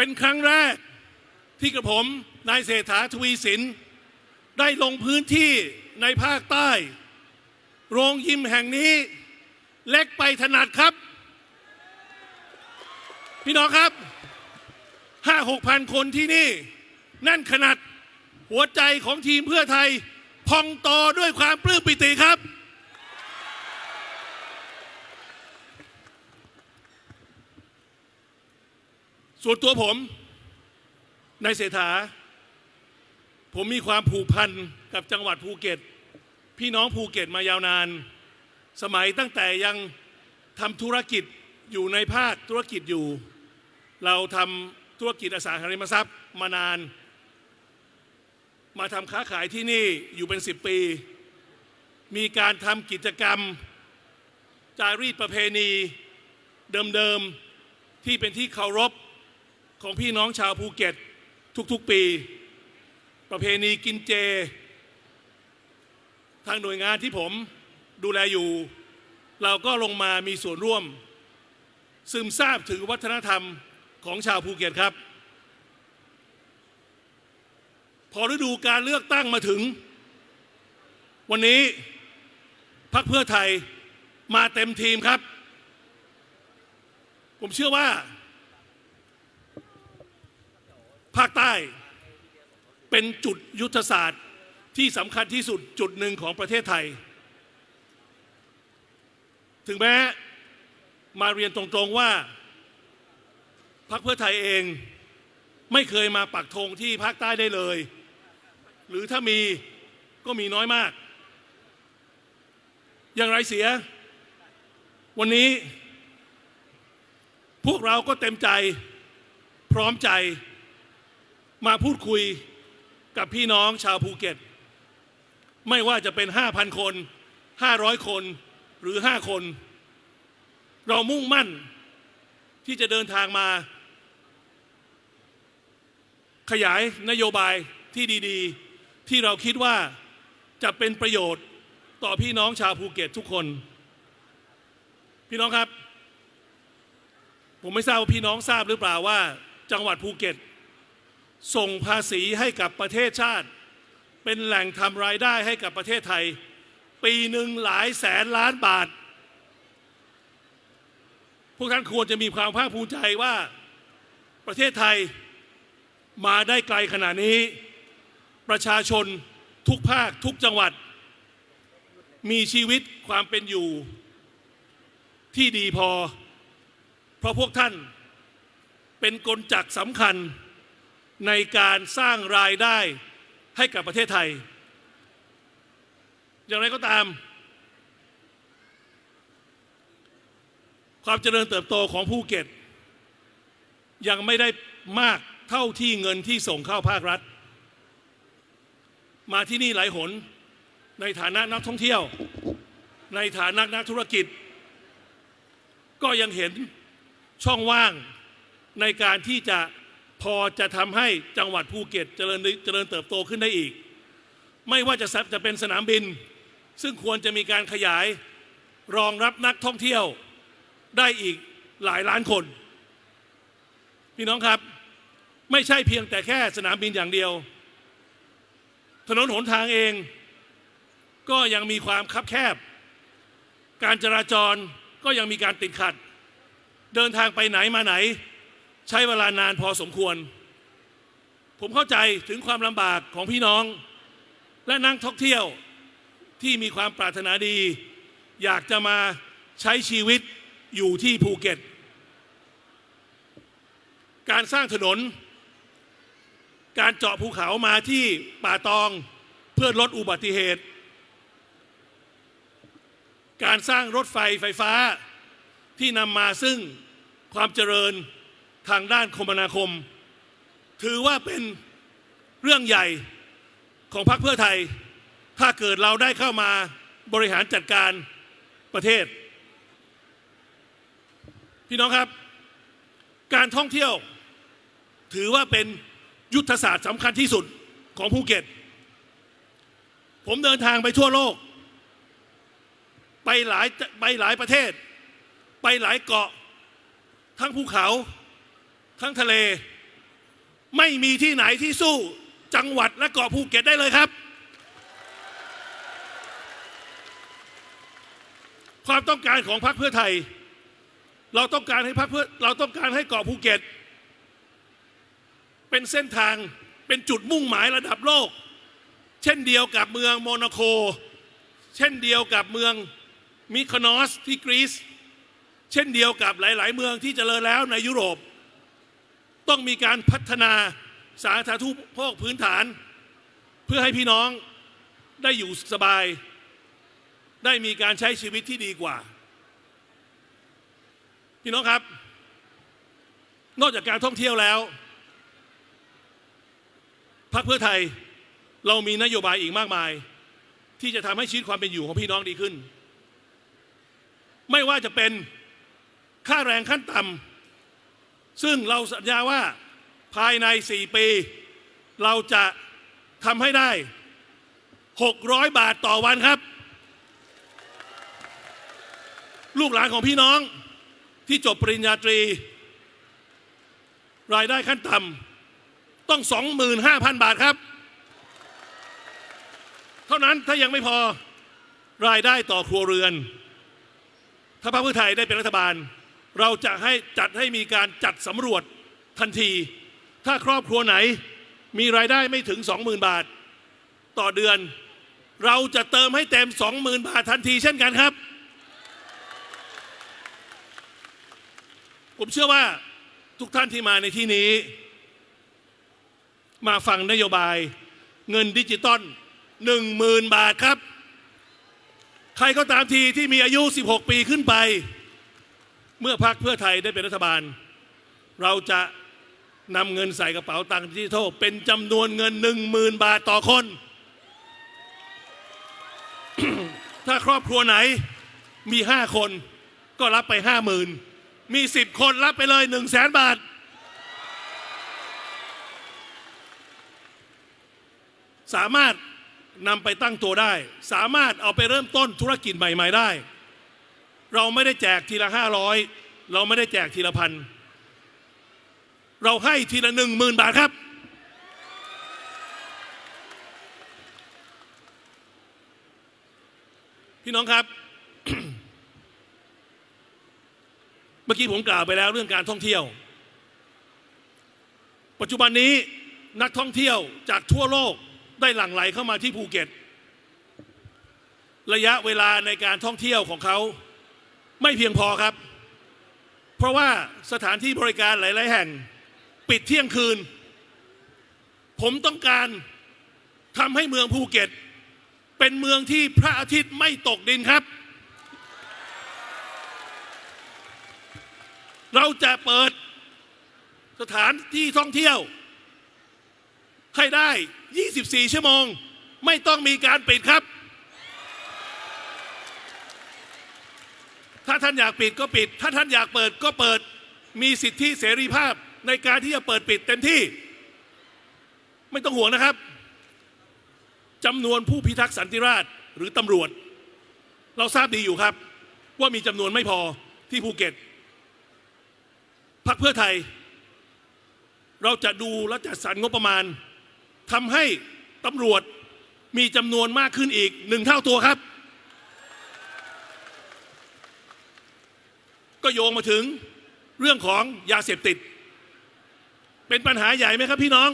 เป็นครั้งแรกที่กระผมนายเศรษฐาทวีสิน ได้ลงพื้นที่ในภาคใต้ โรงยิมแห่งนี้ เล็กไปถนัดครับ พี่น้องครับห้าหกพันคนที่นี่ นั่นขนาดหัวใจของทีมเพื่อไทย พองโตด้วยความปลื้มปิติครับ ส่วนตัวผมนายเศรษฐา ผมมีความผูกพันกับจังหวัดภูเก็ต พี่น้องภูเก็ตมายาวนาน สมัยตั้งแต่ยังทำธุรกิจอยู่ในภาคธุรกิจอยู่ เราทำธุรกิจอสังหาริมทรัพย์มานาน มาทำค้าขายที่นี่อยู่เป็น 10 ปี มีการทำกิจกรรม จารีตประเพณีเดิมๆที่เป็นที่เคารพ ของพี่น้องชาวภูเก็ตทุกๆปี ประเพณีกินเจ ทางหน่วยงานที่ผมดูแลอยู่ เราก็ลงมามีส่วนร่วม ซึมซาบถึงวัฒนธรรมของชาวภูเก็ตครับ พอฤดูการเลือกตั้งมาถึง วันนี้พรรคเพื่อไทยมาเต็มทีมครับ ผมเชื่อว่า ภาคใต้เป็นจุดยุทธศาสตร์ที่สำคัญที่สุดจุดหนึ่งของประเทศไทย ถึงแม้มาเรียนตรงๆว่าพรรคเพื่อไทยเองไม่เคยมาปักธงที่ภาคใต้ได้เลย หรือถ้ามีก็มีน้อยมาก อย่างไรเสีย วันนี้ พวกเราก็เต็มใจพร้อมใจ มาพูดคุยกับพี่น้องชาวภูเก็ต ไม่ว่าจะเป็น 5,000 คน 500 คนหรือ 5 คน เรามุ่งมั่นที่จะเดินทางมา ขยายนโยบายที่ดีๆ ที่เราคิดว่าจะเป็นประโยชน์ต่อพี่น้องชาวภูเก็ตทุกคน พี่น้องครับ ผมไม่ทราบว่าพี่น้องทราบหรือเปล่าว่า จังหวัดภูเก็ต ส่งภาษีให้กับประเทศชาติ เป็นแหล่งทำรายได้ให้กับประเทศไทย ปีหนึ่งหลายแสนล้านบาท พวกท่านควรจะมีความภาคภูมิใจว่าประเทศไทยมาได้ไกลขนาดนี้ ประชาชนทุกภาคทุกจังหวัด มีชีวิตความเป็นอยู่ที่ดีพอ เพราะพวกท่านเป็นกลจักสำคัญ ในการสร้างรายได้ให้กับประเทศไทย อย่างไรก็ตาม ความเจริญเติบโตของภูเก็ต ยังไม่ได้มากเท่าที่เงินที่ส่งเข้าภาครัฐ มาที่นี่หลายหน ในฐานะนักท่องเที่ยว ในฐานะนักธุรกิจ ก็ยังเห็นช่องว่างในการที่จะ พอจะทำให้จังหวัดภูเก็ตเจริญเจริญเติบโตขึ้นได้อีก ไม่ว่าจะจะเป็นสนามบิน ซึ่งควรจะมีการขยายรองรับนักท่องเที่ยวได้อีกหลายล้านคน พี่น้องครับ ไม่ใช่เพียงแต่แค่สนามบินอย่างเดียว ถนนหนทางเอง ก็ยังมีความคับแคบ การจราจรก็ยังมีการติดขัด เดินทางไปไหนมาไหน ใช้เวลานานพอสมควร ผมเข้าใจถึงความลำบากของพี่น้อง และนักท่องเที่ยวที่มีความปรารถนาดี อยากจะมาใช้ชีวิตอยู่ที่ภูเก็ต การสร้างถนน การเจาะภูเขามาที่ป่าตองเพื่อลดอุบัติเหตุ การสร้างรถไฟไฟฟ้าที่นำมาซึ่งความเจริญ ทางด้านคมนาคม ถือว่าเป็นเรื่องใหญ่ของพรรคเพื่อไทย ถ้าเกิดเราได้เข้ามาบริหารจัดการประเทศ พี่น้องครับ การท่องเที่ยว ถือว่าเป็นยุทธศาสตร์สำคัญที่สุดของภูเก็ต ผมเดินทางไปทั่วโลก ไปหลายไปหลายประเทศ ไปหลายเกาะ ทั้งภูเขา ทั้งทะเล ไม่มีที่ไหนที่สู้จังหวัดและเกาะภูเก็ตได้เลยครับ ความต้องการของพรรคเพื่อไทย เราต้องการให้พรรคเพื่อเราต้องการให้เกาะภูเก็ต เป็นเส้นทางเป็นจุดมุ่งหมายระดับโลก เช่นเดียวกับเมืองโมนาโคเช่นเดียวกับเมืองมิคอนอสที่กรีซเช่นเดียวกับหลาย ๆ เมืองที่เจริญแล้วในยุโรป ต้องมีการพัฒนาสาธารณูปโภคพื้นฐาน เพื่อให้พี่น้องได้อยู่สบาย ได้มีการใช้ชีวิตที่ดีกว่า พี่น้องครับ นอกจากการท่องเที่ยวแล้วพรรคเพื่อไทยเรามีนโยบายอีกมากมาย ที่จะทำให้ชีวิตความเป็นอยู่ของพี่น้องดีขึ้น ไม่ว่าจะเป็นค่าแรงขั้นต่ำ ซึ่งเราสัญญาว่าภายใน 4 ปี เราจะทำให้ได้ 600 บาทต่อวันครับ ลูกหลานของพี่น้องที่จบปริญญาตรี รายได้ขั้นต่ำต้อง 25,000 บาทครับ เท่านั้นถ้ายังไม่พอรายได้ต่อครัวเรือน ถ้าพรรคเพื่อไทยได้เป็นรัฐบาล เราจะให้จัดให้มีการจัดสำรวจทันที ถ้าครอบครัวไหนมีรายได้ไม่ถึง 20,000 บาท ต่อเดือน เราจะเติมให้เต็ม 20,000 บาททันทีเช่นกันครับ ผมเชื่อว่าทุกท่านที่มาในที่นี้ มาฟังนโยบายเงินดิจิตอล10,000 บาทครับ ใครก็ตามทีที่มีอายุ 16 ปีขึ้นไป เมื่อพรรคเพื่อไทยได้เป็นรัฐบาล เราจะนำเงินใส่กระเป๋าตังค์ดิจิทัลเป็นจำนวนเงิน 10,000 บาทต่อคน ถ้าครอบครัวไหนมี 5 คนก็รับไป 50,000 มี 10 คนรับไปเลย 1 0 0 0 0แสนบาท สามารถนำไปตั้งตัวได้ สามารถเอาไปเริ่มต้นธุรกิจใหม่ ๆ ได้ เราไม่ได้แจกทีละห้าร้อยเราไม่ได้แจกทีละพันเราให้ทีละหนึ่งหมื่นบาทครับ พี่น้องครับ เมื่อกี้ผมกล่าวไปแล้วเรื่องการท่องเที่ยว ปัจจุบันนี้นักท่องเที่ยวจากทั่วโลกได้หลั่งไหลเข้ามาที่ภูเก็ต ระยะเวลาในการท่องเที่ยวของเขา ไม่เพียงพอครับ เพราะว่าสถานที่บริการหลาย ๆ แห่ง ปิดเที่ยงคืน ผมต้องการทำให้เมืองภูเก็ต เป็นเมืองที่พระอาทิตย์ไม่ตกดินครับ เราจะเปิดสถานที่ท่องเที่ยว ให้ได้ 24 ชั่วโมง ไม่ต้องมีการปิดครับ ถ้าท่านอยากปิดก็ปิด ถ้าท่านอยากเปิดก็เปิด มีสิทธิเสรีภาพในการที่จะเปิดปิดเต็มที่ ไม่ต้องห่วงนะครับจำนวนผู้พิทักษ์สันติราษฎร์หรือตำรวจ เราทราบดีอยู่ครับ ว่ามีจำนวนไม่พอที่ภูเก็ตพักเพื่อไทย เราจะดูและจัดสรรงบประมาณทำให้ตำรวจมีจำนวนมากขึ้นอีกหนึ่งเท่าตัวครับ ก็โยงมาถึงเรื่องของยาเสพติด เป็นปัญหาใหญ่ไหมครับพี่น้อง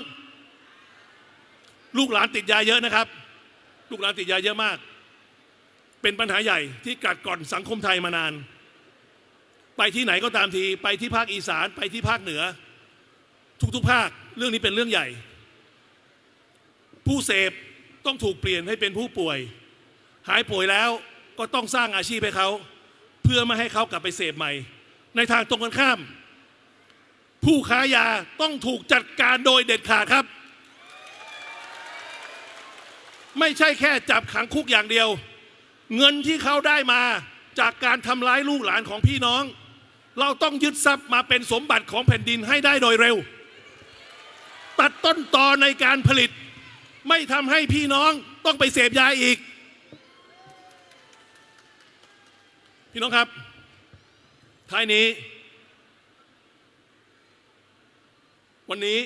ลูกหลานติดยาเยอะนะครับ ลูกหลานติดยาเยอะมาก เป็นปัญหาใหญ่ที่กัดกร่อนสังคมไทยมานาน ไปที่ไหนก็ตามที ไปที่ภาคอีสานไปที่ภาคเหนือ ทุกๆภาคเรื่องนี้เป็นเรื่องใหญ่ ผู้เสพต้องถูกเปลี่ยนให้เป็นผู้ป่วย หายป่วยแล้วก็ต้องสร้างอาชีพให้เขา เพื่อไม่ให้เขากลับไปเสพใหม่ ในทางตรงกันข้าม ผู้ค้ายาต้องถูกจัดการโดยเด็ดขาดครับ ไม่ใช่แค่จับขังคุกอย่างเดียว เงินที่เขาได้มาจากการทำร้ายลูกหลานของพี่น้อง เราต้องยึดทรัพย์มาเป็นสมบัติของแผ่นดินให้ได้โดยเร็ว ตัดต้นตอในการผลิต ไม่ทำให้พี่น้องต้องไปเสพยาอีก พี่น้องครับ ท้ายนี้ วันนี้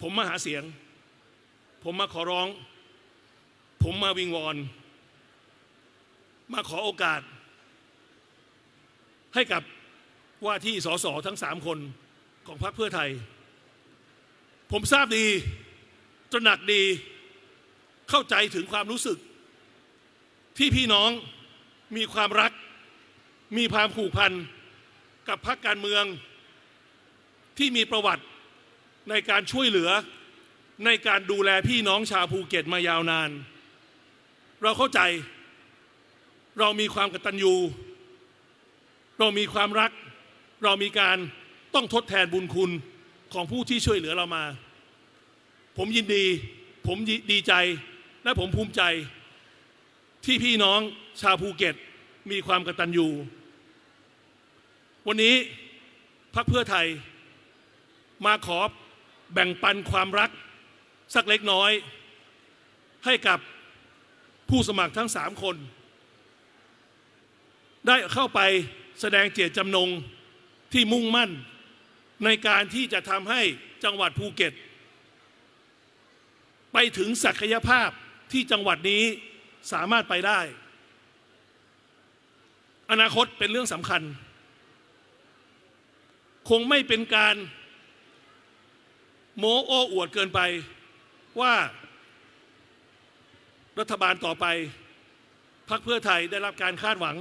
ผมมาหาเสียง ผมมาขอร้อง ผมมาวิงวอน มาขอโอกาส ให้กับว่าที่สสทั้งสามคนของพรรคเพื่อไทย ผมทราบดี ตระหนักดี เข้าใจถึงความรู้สึกที่พี่น้อง มีความรัก มีความผูกพันกับพรรคการเมืองที่มีประวัติในการช่วยเหลือในการดูแลพี่น้องชาวภูเก็ตมายาวนาน เราเข้าใจ เรามีความกตัญญู เรามีความรัก เรามีการต้องทดแทนบุญคุณของผู้ที่ช่วยเหลือเรามา ผมยินดี ผมดีใจ และผมภูมิใจ ที่พี่น้องชาวภูเก็ตมีความกตัญญูวันนี้พรรคเพื่อไทย มาขอแบ่งปันความรัก สักเล็กน้อย ให้กับผู้สมัครทั้งสามคน ได้เข้าไปแสดงเจตจำนงที่มุ่งมั่น ในการที่จะทำให้จังหวัดภูเก็ต ไปถึงศักยภาพที่จังหวัดนี้ สามารถไปได้ อนาคตเป็นเรื่องสำคัญ คงไม่เป็นการโม้โอ้อวดเกินไปว่ารัฐบาลต่อไปพรรคเพื่อไทยได้รับการคาดหวัง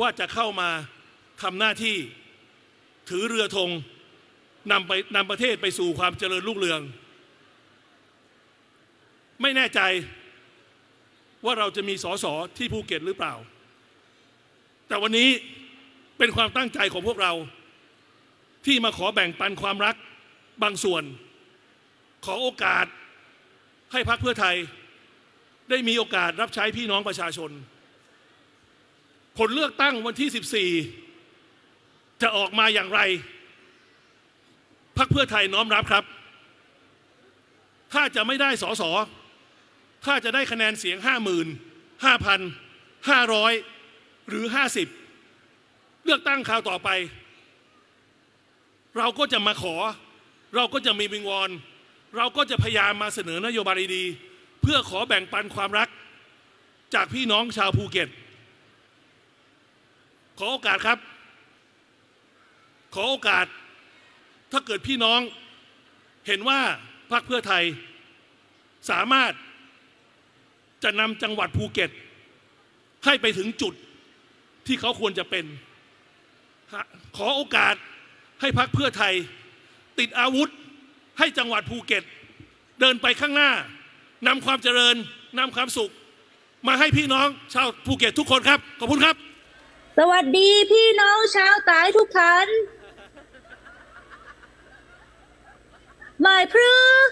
ว่าจะเข้ามาทำหน้าที่ถือเรือธงนำไปนำประเทศไปสู่ความเจริญรุ่งเรือง ไม่แน่ใจ ว่าเราจะมีสอสอที่ภูเก็ตหรือเปล่า แต่วันนี้เป็นความตั้งใจของพวกเรา ที่มาขอแบ่งปันความรักบางส่วน ขอโอกาสให้พรรคเพื่อไทย ได้มีโอกาสรับใช้พี่น้องประชาชน ผลเลือกตั้งวันที่ 14 จะออกมาอย่างไรพรรคเพื่อไทยน้อมรับครับ ถ้าจะไม่ได้สอสอ ถ้าจะได้คะแนนเสียง 5 0 0 0 0 5,000 500 หรือ 50 เลือกตั้งคราวต่อไป เราก็จะมาขอ เราก็จะมีวิงวอน เราก็จะพยายามมาเสนอนโยบายดีๆเพื่อขอแบ่งปันความรัก จากพี่น้องชาวภูเก็ต ขอโอกาสครับ ขอโอกาส ถ้าเกิดพี่น้องเห็นว่าพรรคเพื่อไทยสามารถ จะนำจังหวัดภูเก็ต ให้ไปถึงจุดที่เขาควรจะเป็น ขอโอกาสให้พรรคเพื่อไทย ติดอาวุธให้จังหวัดภูเก็ต เดินไปข้างหน้านำความเจริญนำความสุข มาให้พี่น้องชาวภูเก็ตทุกคนครับ ขอบคุณครับ สวัสดีพี่น้องชาวใต้ทุกท่านหมายพฤก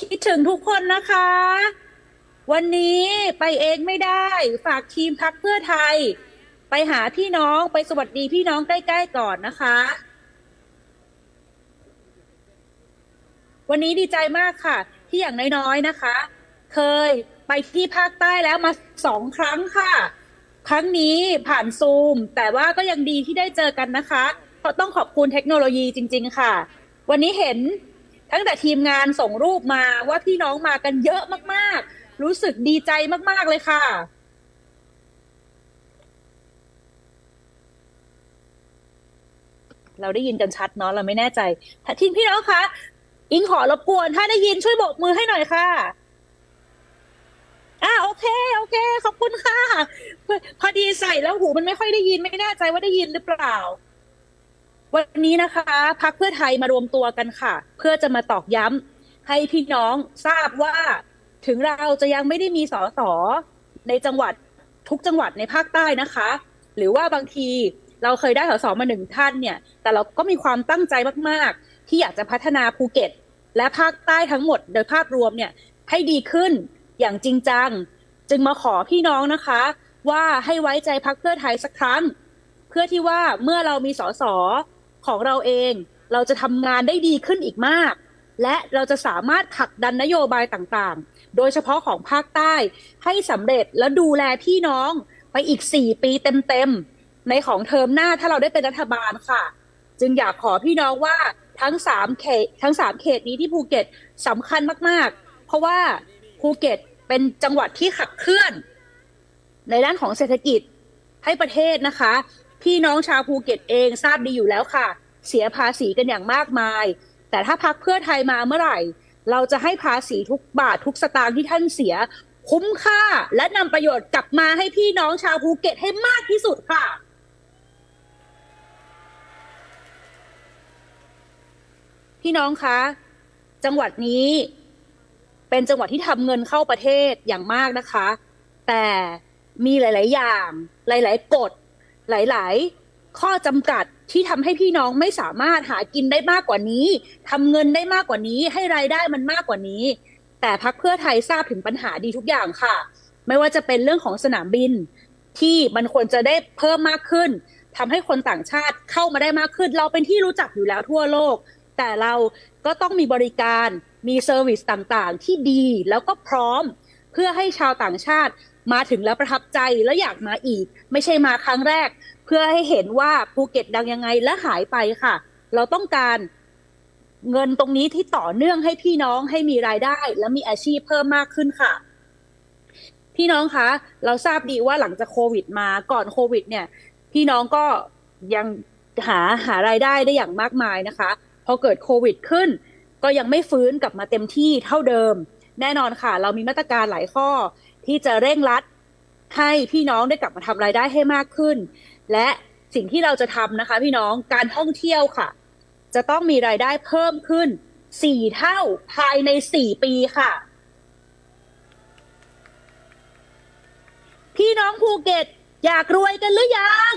คิดถึงทุกคนนะคะ วันนี้ไปเองไม่ได้ ฝากทีมพักเพื่อไทย ไปหาพี่น้องไปสวัสดีพี่น้องใกล้ๆก่อนนะคะ วันนี้ดีใจมากค่ะ ที่อย่างน้อยๆนะคะ เคยไปที่ภาคใต้แล้วมาสองครั้งค่ะ ครั้งนี้ผ่านซูม แต่ว่าก็ยังดีที่ได้เจอกันนะคะ เพราะต้องขอบคุณเทคโนโลยีจริง ๆ ค่ะ วันนี้เห็น ตั้งแต่ทีมงานส่งรูปมาว่าพี่น้องมากันเยอะมากๆ รู้สึกดีใจมากๆเลยค่ะ เราได้ยินกันชัดเนาะเราไม่แน่ใจถ้าทีมพี่น้องคะอิงขอรบกวนถ้าได้ยินช่วยโบกมือให้หน่อยค่ะอ่าโอเค โอเค ขอบคุณค่ะ พอดีใส่แล้วหูมันไม่ค่อยได้ยินไม่แน่ใจว่าได้ยินหรือเปล่า วันนี้นะคะพักเพื่อไทยมารวมตัวกันค่ะ เพื่อจะมาตอกย้ำให้พี่น้องทราบว่าถึงเราจะยังไม่ได้มีสอสอในจังหวัดทุกจังหวัดในภาคใต้นะคะ หรือว่าบางทีเราเคยได้สสมาหนึ่งท่านเนี่ย แต่เราก็มีความตั้งใจมากๆ ที่อยากจะพัฒนาภูเก็ต และภาคใต้ทั้งหมดโดยภาพรวมเนี่ยให้ดีขึ้นอย่างจริงจัง จึงมาขอพี่น้องนะคะ ว่าให้ไว้ใจพักเพื่อไทยสักครั้ง เพื่อที่ว่าเมื่อเรามีสส ของเราเอง เราจะทำงานได้ดีขึ้นอีกมาก และเราจะสามารถผลักดันนโยบายต่างๆ โดยเฉพาะของภาคใต้ให้สำเร็จและดูแลพี่น้องไปอีก 4 ปีเต็มๆ ในของเทอมหน้าถ้าเราได้เป็นรัฐบาลค่ะ จึงอยากขอพี่น้องว่าทั้งสามเขตทั้งสามเขตนี้ที่ภูเก็ตสำคัญมากๆ เพราะว่าภูเก็ตเป็นจังหวัดที่ขับเคลื่อน ในด้านของเศรษฐกิจให้ประเทศนะคะ พี่น้องชาวภูเก็ตเองทราบดีอยู่แล้วค่ะ เสียภาษีกันอย่างมากมาย แต่ถ้าพักเพื่อไทยมาเมื่อไหร่ เราจะให้ภาษีทุกบาททุกสตางค์ที่ท่านเสีย คุ้มค่าและนำประโยชน์กลับมาให้พี่น้องชาวภูเก็ตให้มากที่สุดค่ะพี่น้องคะ จังหวัดนี้เป็นจังหวัดที่ทำเงินเข้าประเทศอย่างมากนะคะ แต่มีหลาย ๆ อย่าง หลาย ๆ กฎ หลาย ๆ ข้อจำกัดที่ทำให้พี่น้องไม่สามารถหากินได้มากกว่านี้ทำเงินได้มากกว่านี้ ให้รายได้มันมากกว่านี้ แต่พักเพื่อไทยทราบถึงปัญหาดีทุกอย่างค่ะ ไม่ว่าจะเป็นเรื่องของสนามบิน ที่มันควรจะได้เพิ่มมากขึ้นทำให้คนต่างชาติเข้ามาได้มากขึ้น เราเป็นที่รู้จักอยู่แล้วทั่วโลก แต่เราก็ต้องมีบริการมีเซอร์วิสต่าง ๆ ที่ดีแล้วก็พร้อม เพื่อให้ชาวต่างชาติ มาถึงแล้วประทับใจและอยากมาอีก ไม่ใช่มาครั้งแรก เพื่อให้เห็นว่าภูเก็ตดังยังไงและหายไปค่ะ เราต้องการเงินตรงนี้ที่ต่อเนื่องให้พี่น้องให้มีรายได้ และมีอาชีพเพิ่มมากขึ้นค่ะ พี่น้องคะ เราทราบดีว่าหลังจากโควิดมาก่อนโควิด เนี่ย พี่น้องก็ยังหาหารายได้ได้อย่างมากมายนะคะ พอเกิดโควิดขึ้น ก็ยังไม่ฟื้นกลับมาเต็มที่เท่าเดิม แน่นอนค่ะ เรามีมาตรการหลายข้อ ที่จะเร่งรัดให้พี่น้องได้กลับมาทำรายได้ให้มากขึ้น และสิ่งที่เราจะทำนะคะ พี่น้องการท่องเที่ยวค่ะ จะต้องมีรายได้เพิ่มขึ้นสี่เท่าภายในสี่ปีค่ะ พี่น้องภูเก็ตอยากรวยกันหรือยัง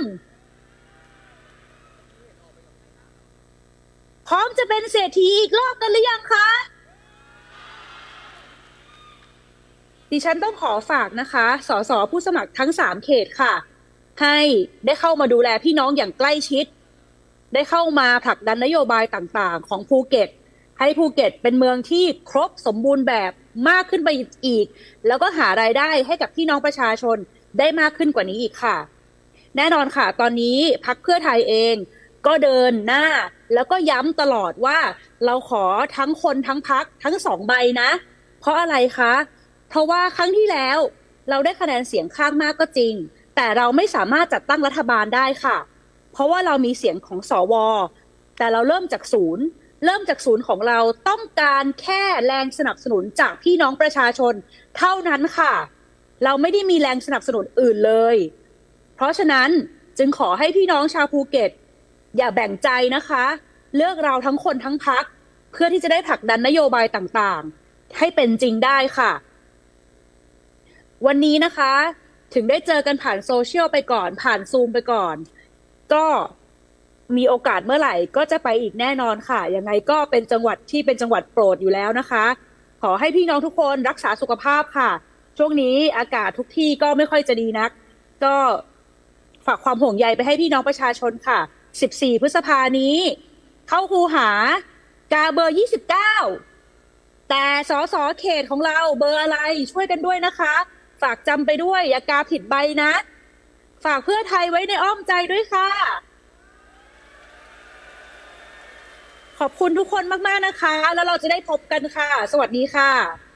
พร้อมจะเป็นเศรษฐีอีกรอบกันหรือยังคะ ดิฉันต้องขอฝากนะคะ สสผู้สมัครทั้งสามเขตค่ะ ให้ได้เข้ามาดูแลพี่น้องอย่างใกล้ชิด ได้เข้ามาผลักดันนโยบายต่างๆ ของภูเก็ต ให้ภูเก็ตเป็นเมืองที่ครบสมบูรณ์แบบมากขึ้นไปอีก แล้วก็หารายได้ให้กับพี่น้องประชาชนได้มากขึ้นกว่านี้อีกค่ะ แน่นอนค่ะ ตอนนี้พักเพื่อไทยเองก็เดินหน้าแล้วก็ย้ำตลอดว่าเราขอทั้งคนทั้งพักทั้งสองใบนะ เพราะอะไรคะ เพราะว่าครั้งที่แล้ว เราได้คะแนนเสียงข้างมากก็จริง แต่เราไม่สามารถจัดตั้งรัฐบาลได้ค่ะ เพราะว่าเรามีเสียงของสวแต่เราเริ่มจากศูนย์ เริ่มจากศูนย์ของเราต้องการแค่แรงสนับสนุนจากพี่น้องประชาชน เท่านั้นค่ะ เราไม่ได้มีแรงสนับสนุนอื่นเลย เพราะฉะนั้นจึงขอให้พี่น้องชาวภูเก็ต อย่าแบ่งใจนะคะ เลือกเราทั้งคนทั้งพัก เพื่อที่จะได้ผลักดันนโยบายต่างๆ ให้เป็นจริงได้ค่ะ วันนี้นะคะ ถึงได้เจอกันผ่านโซเชียลไปก่อน ผ่านซูมไปก่อน ก็มีโอกาสเมื่อไหร่ก็จะไปอีกแน่นอนค่ะยังไงก็เป็นจังหวัดที่เป็นจังหวัดโปรดอยู่แล้วนะคะ ขอให้พี่น้องทุกคนรักษาสุขภาพค่ะ ช่วงนี้อากาศทุกที่ก็ไม่ค่อยจะดีนัก ก็ฝากความห่วงใยไปให้พี่น้องประชาชนค่ะ 14 พฤษภานี้ เข้าคูหากาเบอร์ 29 แต่สอสอเขตของเราเบอร์อะไรช่วยกันด้วยนะคะ ฝากจำไปด้วย อย่ากาผิดใบนะ ฝากเพื่อไทยไว้ในอ้อมใจด้วยค่ะ ขอบคุณทุกคนมาก ๆ นะคะ แล้วเราจะได้พบกันค่ะ สวัสดีค่ะ